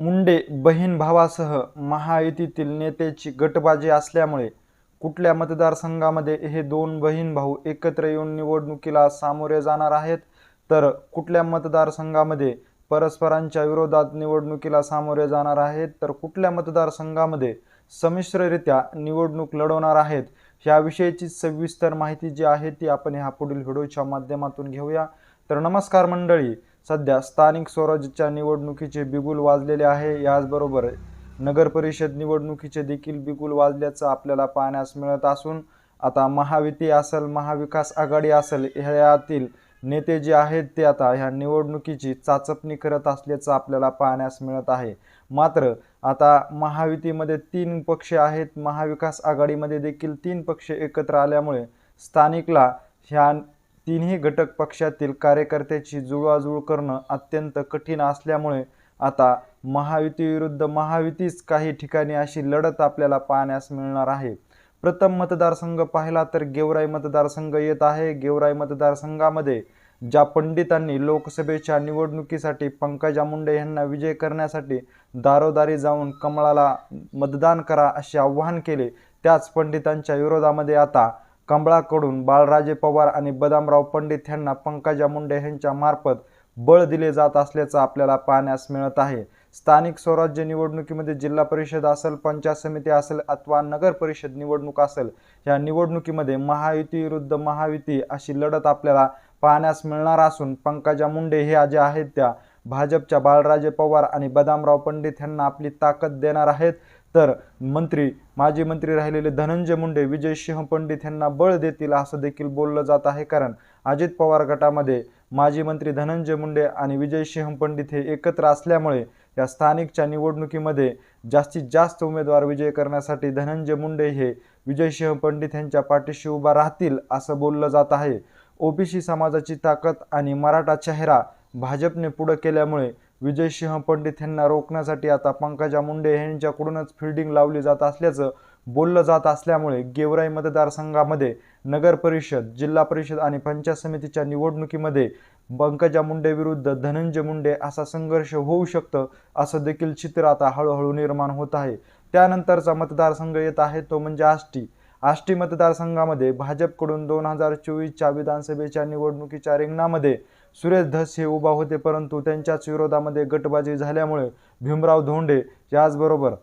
मुंडे बहीण भावासह महायुतीतील नेत्याची गटबाजी असल्यामुळे कुठल्या मतदारसंघामध्ये हे दोन बहीण भाऊ एकत्र येऊन निवडणुकीला सामोरे जाणार आहेत? तर कुठल्या मतदारसंघामध्ये परस्परांच्या विरोधात निवडणुकीला सामोरे जाणार आहेत? तर कुठल्या मतदारसंघामध्ये संमिश्ररित्या निवडणूक लढवणार आहेत? याविषयीची सविस्तर माहिती जी आहे ती आपण ह्या पुढील व्हिडिओच्या माध्यमातून घेऊया. तर नमस्कार मंडळी सध्या स्थानिक स्वराज्यच्या निवडणुकीचे बिगुल वाजलेले आहे. याचबरोबर नगर परिषद निवडणुकीचे देखील बिगुल वाजल्याचं आपल्याला पाहण्यास मिळत असून आता महायुती असेल महाविकास आघाडी असेल ह्यातील नेते जे आहेत ते आता ह्या निवडणुकीची चाचपणी करत असल्याचं आपल्याला पाहण्यास मिळत आहे. मात्र आता महायुतीमध्ये तीन पक्ष आहेत. महाविकास आघाडीमध्ये देखील तीन पक्ष एकत्र आल्यामुळे स्थानिकला ह्या तिन्ही घटक पक्षातील कार्यकर्त्याची जुळवाजुळ करणं अत्यंत कठीण असल्यामुळे आता महायुतीविरुद्ध महायुतीच काही ठिकाणी अशी लढत आपल्याला पाहण्यास मिळणार आहे. प्रथम मतदारसंघ पाहिला तर गेवराई मतदारसंघ येत आहे. गेवराई मतदारसंघामध्ये ज्या पंडितांनी लोकसभेच्या निवडणुकीसाठी पंकजा मुंडे यांना विजय करण्यासाठी दारोदारी जाऊन कमळाला मतदान करा असे आवाहन केले त्याच पंडितांच्या विरोधामध्ये आता कमळाकडून बाळराजे पवार आणि बदामराव पंडित यांना पंकजा मुंडे यांच्या मार्फत बळ दिले जात असल्याचं आपल्याला पाहण्यास मिळत आहे. स्थानिक स्वराज्य निवडणुकीमध्ये जिल्हा परिषद असेल पंचायत समिती असेल अथवा नगर परिषद निवडणूक असेल या निवडणुकीमध्ये महायुती विरुद्ध महायुती अशी लढत आपल्याला पाहण्यास मिळणार असून पंकजा मुंडे हे जे आहेत त्या भाजपच्या बाळराजे पवार आणि बदामराव पंडित यांना आपली ताकद देणार आहेत. तर मंत्री माजी मंत्री राहिलेले धनंजय मुंडे विजय सिंह पंडित यांना बळ देतील असं देखील बोललं जात आहे. कारण अजित पवार गटामध्ये माजी मंत्री धनंजय मुंडे आणि विजय सिंह पंडित हे एकत्र असल्यामुळे या स्थानिकच्या निवडणुकीमध्ये जास्तीत जास्त उमेदवार विजय करण्यासाठी धनंजय मुंडे हे विजयसिंह पंडित यांच्या पाठीशी उभा राहतील असं बोललं जात आहे. ओबीसी समाजाची ताकद आणि मराठा चेहरा भाजपने पुढं केल्यामुळे विजयसिंह पंडित यांना रोखण्यासाठी आता पंकजा मुंडे यांच्याकडूनच फिल्डिंग लावली जात असल्याचं बोललं जात असल्यामुळे गेवराई मतदारसंघामध्ये नगर परिषद जिल्हा परिषद आणि पंचायत समितीच्या निवडणुकीमध्ये पंकजा मुंडे विरुद्ध धनंजय मुंडे असा संघर्ष होऊ शकतं असं देखील चित्र आता हळूहळू निर्माण होत आहे. त्यानंतरचा मतदारसंघ येत आहे तो म्हणजे आष्टी. आष्टी मतदारसंघामध्ये भाजपकडून दोन हजार चोवीसच्या विधानसभेच्या निवडणुकीच्या रिंगणामध्ये सुरेश धस हे उभा होते परंतु त्यांच्याच विरोधामध्ये गटबाजी झाल्यामुळे भीमराव धोंडे याचबरोबर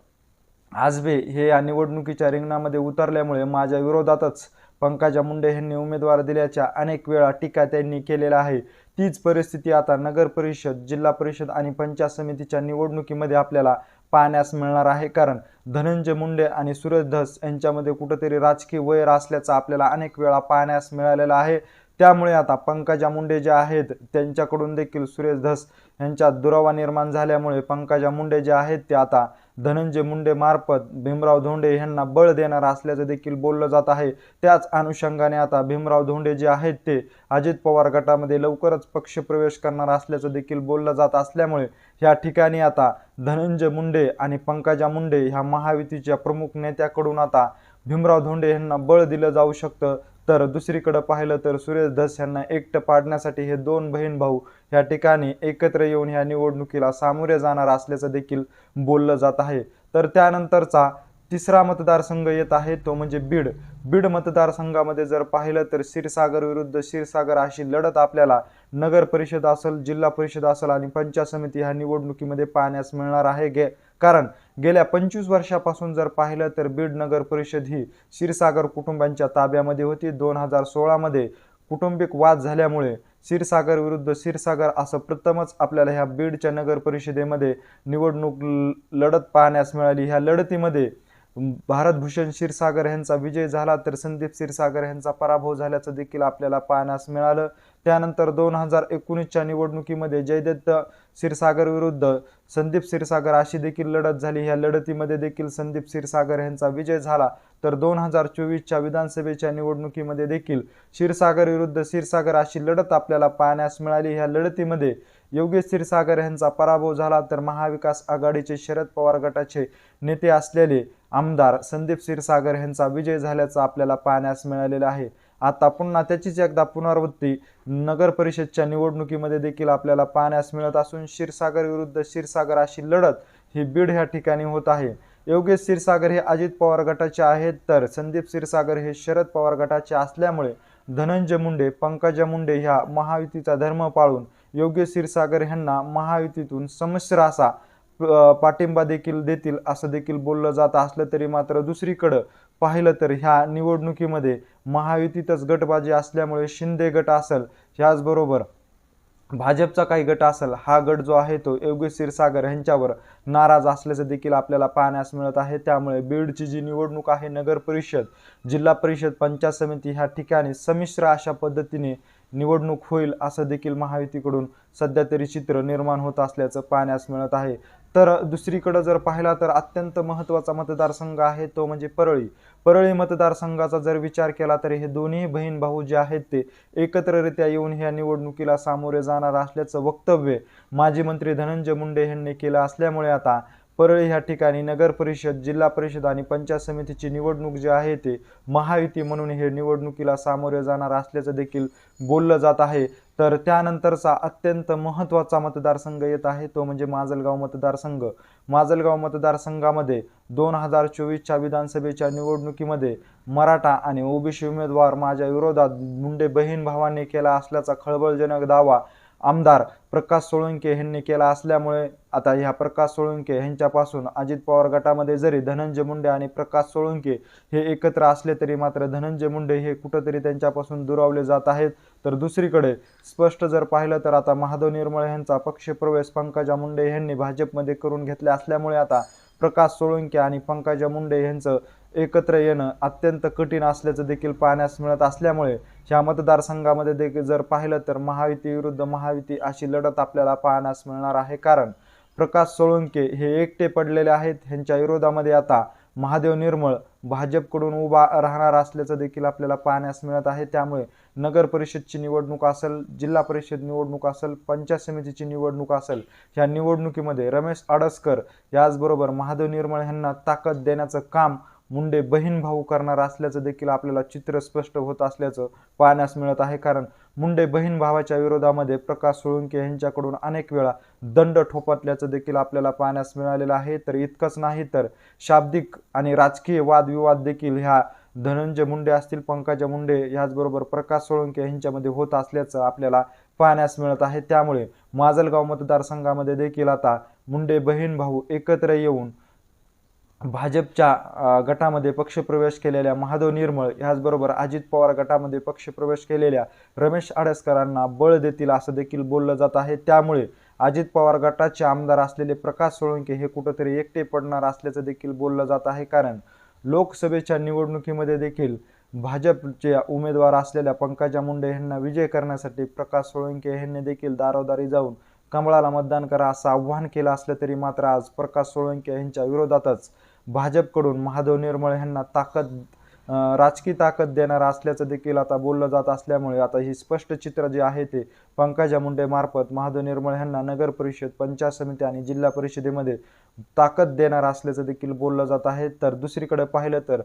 आजबे हे या निवडणुकीच्या रिंगणामध्ये उतरल्यामुळे माझ्या विरोधातच पंकजा मुंडे यांनी उमेदवार दिल्याच्या अनेक वेळा टीका त्यांनी केलेल्या आहे. तीच परिस्थिती आता नगर परिषद जिल्हा परिषद आणि पंचायत समितीच्या निवडणुकीमध्ये आपल्याला पाहण्यास मिळणार आहे. कारण धनंजय मुंडे आणि सुरेश धस यांच्यामध्ये कुठंतरी राजकीय वैर असल्याचं आपल्याला अनेक वेळा पाहण्यास मिळालेलं आहे. त्यामुळे आता पंकजा मुंडे जे आहेत त्यांच्याकडून देखील सुरेश धस यांच्यात दुरावा निर्माण झाल्यामुळे पंकजा मुंडे जे आहेत ते आता धनंजय मुंडे मार्फत भीमराव धोंडे यांना बळ देणार असल्याचं देखील बोललं जात आहे. त्याच अनुषंगाने आता भीमराव धोंडे जे आहेत ते अजित पवार गटामध्ये लवकरच पक्षप्रवेश करणार असल्याचं देखील बोललं जात असल्यामुळे या ठिकाणी आता धनंजय मुंडे आणि पंकजा मुंडे ह्या महायुतीच्या प्रमुख नेत्याकडून आता भीमराव धोंडे यांना बळ दिलं जाऊ शकतं तर दुसरीकडं पाहिलं तर सुरेश धस यांना एकटं पाडण्यासाठी हे दोन बहीण भाऊ या ठिकाणी एकत्र येऊन ह्या निवडणुकीला सामोरे जाणार असल्याचं देखील बोललं जात आहे. तर त्यानंतरचा तिसरा मतदारसंघ येत आहे तो म्हणजे बीड. बीड मतदारसंघामध्ये जर पाहिलं तर क्षीरसागर विरुद्ध क्षीरसागर अशी लढत आपल्याला नगर परिषद असेल जिल्हा परिषद असेल आणि पंचायत समिती ह्या निवडणुकीमध्ये पाहण्यास मिळणार आहे. गे कारण गेल्या पंचवीस वर्षापासून जर पाहिलं तर बीड नगर परिषद ही क्षीरसागर कुटुंबांच्या ताब्यामध्ये होती. दोन हजार सोळामध्ये कुटुंबिक वाद झाल्यामुळे क्षीरसागर विरुद्ध क्षीरसागर असं प्रथमच आपल्याला ह्या बीडच्या नगर परिषदेमध्ये निवडणूक लढत पाहण्यास मिळाली. ह्या लढतीमध्ये भारतभूषण क्षीरसागर यांचा विजय झाला तर संदीप क्षीरसागर यांचा पराभव झाल्याचं देखील आपल्याला पाहण्यास मिळालं. त्यानंतर दोन हजार एकोणीसच्या निवडणुकीमध्ये जयदत्त क्षीरसागर विरुद्ध संदीप क्षीरसागर अशी देखील लढत झाली. ह्या लढतीमध्ये देखील संदीप क्षीरसागर यांचा विजय झाला. तर दोन हजार चोवीसच्या विधानसभेच्या निवडणुकीमध्ये देखील क्षीरसागर विरुद्ध क्षीरसागर अशी लढत आपल्याला पाहण्यास मिळाली. ह्या लढतीमध्ये योगेश क्षीरसागर यांचा पराभव झाला. तर महाविकास आघाडीचे शरद पवार गटाचे नेते असलेले आमदार संदीप क्षीरसागर यांचा विजय झाल्याचं आपल्याला पाहण्यास मिळालेलं आहे. आता पुन्हा त्याचीच एकदा पुनरावृत्ती. नगर परिषदच्या निवडणुकीमध्ये देखील आपल्याला पाहण्यास मिळत असून क्षीरसागर विरुद्ध क्षीरसागर अशी लढत ही बीड ह्या ठिकाणी होत आहे. योगेश क्षीरसागर हे अजित पवार गटाचे आहेत तर संदीप क्षीरसागर हे शरद पवार गटाचे असल्यामुळे धनंजय मुंडे पंकजा मुंडे ह्या महायुतीचा धर्म पाळून योगेश क्षीरसागर ह्यांना महायुतीतून संमिश्र असा पाठिंबा देखील देतील असं देखील बोललं जात असलं तरी मात्र दुसरीकडं पाहिलं तर ह्या निवडणुकीमध्ये महायुतीतच गटबाजी असल्यामुळे शिंदे गट असेल ह्याचबरोबर भाजपचा काही गट असेल हा गट जो आहे तो योगेश क्षीरसागर यांच्यावर नाराज असल्याचं देखील आपल्याला पाहण्यास मिळत आहे. त्यामुळे बीडची जी निवडणूक आहे नगर परिषद जिल्हा परिषद पंचायत समिती ह्या ठिकाणी संमिश्र अशा पद्धतीने निवडणूक होईल असं देखील महायुतीकडून सध्या तरी चित्र निर्माण होत असल्याचं पाहण्यास मिळत आहे. तर दुसरीकडं जर पाहिला तर अत्यंत महत्त्वाचा मतदारसंघ आहे तो म्हणजे परळी. परळी मतदारसंघाचा जर विचार केला तर हे दोन्ही बहीण भाऊ जे आहेत ते एकत्ररित्या येऊन ह्या निवडणुकीला सामोरे जाणार असल्याचं वक्तव्य माजी मंत्री धनंजय मुंडे यांनी केलं असल्यामुळे आता परळी ह्या ठिकाणी नगर परिषद जिल्हा परिषद आणि पंचायत समितीची निवडणूक जी आहे ते महायुती म्हणून हे निवडणुकीला सामोरे जाणार असल्याचं देखील बोललं जात आहे. तर त्यानंतरचा अत्यंत महत्त्वाचा मतदारसंघ येत आहे. तो म्हणजे माजलगाव मतदारसंघ. माजलगाव मतदारसंघामध्ये दोन हजार चोवीसच्या विधानसभेच्या निवडणुकीमध्ये मराठा आणि ओबीसी उमेदवार माझ्या विरोधात मुंडे बहीण भावांनी केला असल्याचा खळबळजनक दावा आमदार प्रकाश सोळंके यांनी केला असल्यामुळे आता ह्या प्रकाश सोळंके यांच्यापासून अजित पवार गटामध्ये जरी धनंजय मुंडे आणि प्रकाश सोळंके हे एकत्र असले तरी मात्र धनंजय मुंडे हे कुठंतरी त्यांच्यापासून दुरावले जात आहेत. तर दुसरीकडे स्पष्ट जर पाहिलं तर आता महादेव निर्मळे यांचा पक्षप्रवेश पंकजा मुंडे यांनी भाजपमध्ये करून घेतले असल्यामुळे आता प्रकाश सोळंके आणि पंकजा मुंडे यांचं एकत्र येणं अत्यंत कठीण असल्याचं देखील पाहण्यास मिळत असल्यामुळे ह्या मतदारसंघामध्ये देखील जर पाहिलं तर महायुती विरुद्ध महायुती अशी लढत आपल्याला पाहण्यास मिळणार आहे. कारण प्रकाश सोळंके हे एकटे पडलेले आहेत. ह्यांच्या विरोधामध्ये आता महादेव निर्मळ भाजपकडून उभा राहणार असल्याचं देखील आपल्याला पाहण्यास मिळत आहे. त्यामुळे नगर परिषदची निवडणूक असेल जिल्हा परिषद निवडणूक असेल पंचायत समितीची निवडणूक असेल ह्या निवडणुकीमध्ये रमेश आडसकर याचबरोबर महादेव निर्मळ यांना ताकद देण्याचं काम मुंडे बहीण भाऊ करणार असल्याचं देखील आपल्याला चित्र स्पष्ट होत असल्याचं पाहण्यास मिळत आहे. कारण मुंडे बहीण भावाच्या विरोधामध्ये प्रकाश सोळंके यांच्याकडून अनेक वेळा दंड ठोपटल्याचं देखील आपल्याला पाहण्यास मिळालेलं आहे. तर इतकंच नाही तर शाब्दिक आणि राजकीय वादविवाद देखील ह्या धनंजय मुंडे असतील पंकजा मुंडे ह्याचबरोबर प्रकाश सोळंके यांच्यामध्ये होत असल्याचं आपल्याला पाहण्यास मिळत आहे. त्यामुळे माजलगाव मतदारसंघामध्ये देखील आता मुंडे बहीण भाऊ एकत्र येऊन भाजपच्या गटामध्ये पक्षप्रवेश केलेल्या महादेव निर्मळ ह्याचबरोबर अजित पवार गटामध्ये पक्षप्रवेश केलेल्या रमेश आडसकरांना बळ देतील असं देखील बोललं जात आहे. त्यामुळे अजित पवार गटाचे आमदार असलेले प्रकाश सोळंके हे कुठंतरी एकटे पडणार असल्याचं देखील बोललं जात आहे. कारण लोकसभेच्या निवडणुकीमध्ये देखील भाजपचे उमेदवार असलेल्या पंकजा मुंडे यांना विजय करण्यासाठी प्रकाश सोळंके यांनी देखील दारोदारी जाऊन कमळाला मतदान करा असं आव्हान केलं असलं तरी मात्र आज प्रकाश सोळंके यांच्या विरोधातच भाजपकडून महादेव निर्मळ यांना ताकद राजकीय ताकद देणार असल्याचं देखील आता बोललं जात असल्यामुळे आता ही स्पष्ट चित्र जे आहे ते पंकजा मुंडे मार्फत महादेव निर्मळ यांना नगर परिषद पंचायत समिती आणि जिल्हा परिषदेमध्ये ताकद देणार असल्याचं देखील बोललं जात आहे. तर दुसरीकडे पाहिलं तर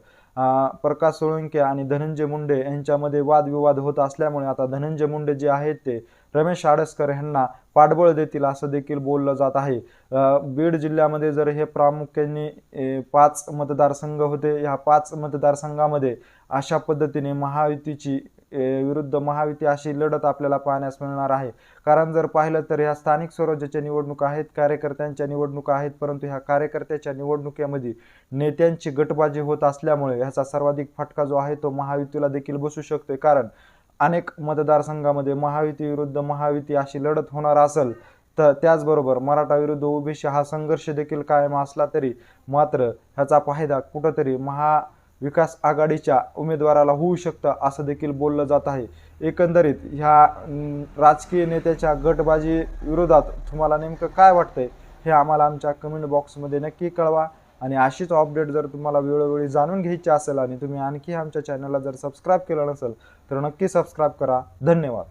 प्रकाश सोळंके आणि धनंजय मुंडे यांच्यामध्ये वादविवाद होत असल्यामुळे आता धनंजय मुंडे जे आहेत ते रमेश आडसकर यांना पाठबळ देतील असं देखील बोललं जात आहे. बीड जिल्ह्यामध्ये जर हे प्रामुख्याने पाच मतदारसंघ होते ह्या पाच मतदारसंघामध्ये अशा पद्धतीने महायुतीची विरुद्ध महायुती अशी लढत आपल्याला पाहण्यास मिळणार आहे. कारण जर पाहिलं तर ह्या स्थानिक स्वराज्याच्या निवडणुका आहेत कार्यकर्त्यांच्या निवडणुका आहेत परंतु ह्या कार्यकर्त्याच्या निवडणुकीमध्ये नेत्यांची गटबाजी होत असल्यामुळे ह्याचा सर्वाधिक फटका जो आहे तो महायुतीला देखील बसू शकतोय. कारण अनेक मतदारसंघामध्ये महायुती विरुद्ध महायुती अशी लढत होणार असेल तर त्याचबरोबर मराठा विरुद्ध ओबीसी हा संघर्ष देखील कायम असला तरी मात्र ह्याचा फायदा कुठंतरी महाविकास आघाडीच्या उमेदवाराला होऊ शकतं असं देखील बोललं जात आहे. एकंदरीत ह्या राजकीय नेत्याच्या गटबाजी विरोधात तुम्हाला नेमकं काय वाटतंय हे आम्हाला आमच्या कमेंट बॉक्समध्ये नक्की कळवा. आणि अशीच अपडेट जर तुम्हाला वेळोवेळी जाणून घ्यायची असेल आणि तुम्ही आणखी आमच्या चॅनलला जर सबस्क्राईब केलं नसेल तर नक्की सबस्क्राईब करा. धन्यवाद.